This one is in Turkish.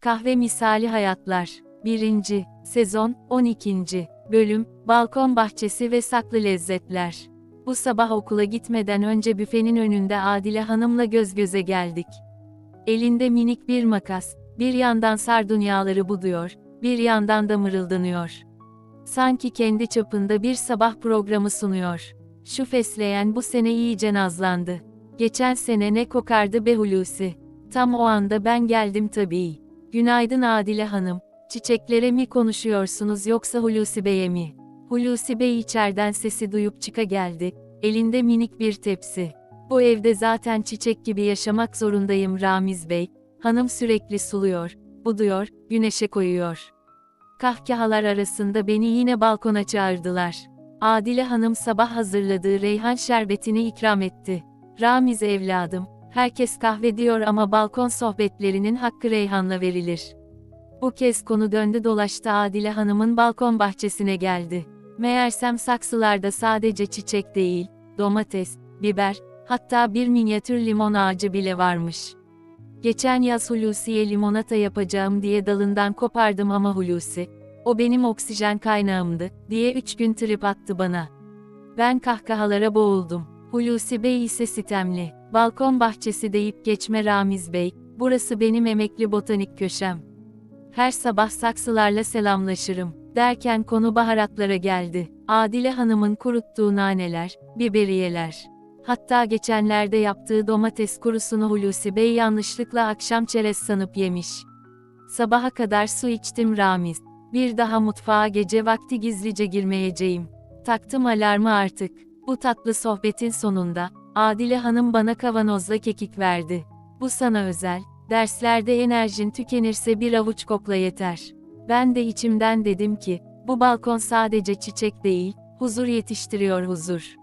Kahve Misali Hayatlar 1. Sezon 12. Bölüm Balkon Bahçesi ve Saklı Lezzetler Bu sabah okula gitmeden önce büfenin önünde Adile Hanım'la göz göze geldik. Elinde minik bir makas, bir yandan sardunyaları buduyor, bir yandan da mırıldanıyor. Sanki kendi çapında bir sabah programı sunuyor. Şu fesleğen bu sene iyice nazlandı. Geçen sene ne kokardı be Hulusi. Tam o anda ben geldim tabii. Günaydın Adile Hanım. Çiçeklere mi konuşuyorsunuz yoksa Hulusi Bey'e mi? Hulusi Bey içeriden sesi duyup çıka geldi. Elinde minik bir tepsi. Bu evde zaten çiçek gibi yaşamak zorundayım Ramiz Bey. Hanım sürekli suluyor, buduyor, güneşe koyuyor. Kahkahalar arasında beni yine balkona çağırdılar. Adile Hanım sabah hazırladığı reyhan şerbetini ikram etti. Ramiz evladım, herkes kahve diyor ama balkon sohbetlerinin hakkı reyhanla verilir. Bu kez konu döndü dolaştı Adile Hanım'ın balkon bahçesine geldi. Meğersem saksılarda sadece çiçek değil, domates, biber, hatta bir minyatür limon ağacı bile varmış. Geçen yaz Hulusi'ye limonata yapacağım diye dalından kopardım ama Hulusi, o benim oksijen kaynağımdı, diye üç gün trip attı bana. Ben kahkahalara boğuldum. Hulusi Bey ise sitemli. Balkon bahçesi deyip geçme Ramiz Bey, burası benim emekli botanik köşem. Her sabah saksılarla selamlaşırım. Derken konu baharatlara geldi. Adile Hanım'ın kuruttuğu naneler, biberiyeler. Hatta geçenlerde yaptığı domates kurusunu Hulusi Bey yanlışlıkla akşam çerez sanıp yemiş. Sabaha kadar su içtim Ramiz. Bir daha mutfağa gece vakti gizlice girmeyeceğim. Taktım alarmı artık. Bu tatlı sohbetin sonunda, Adile Hanım bana kavanozla kekik verdi. Bu sana özel, derslerde enerjin tükenirse bir avuç kokla yeter. Ben de içimden dedim ki, bu balkon sadece çiçek değil, huzur yetiştiriyor huzur.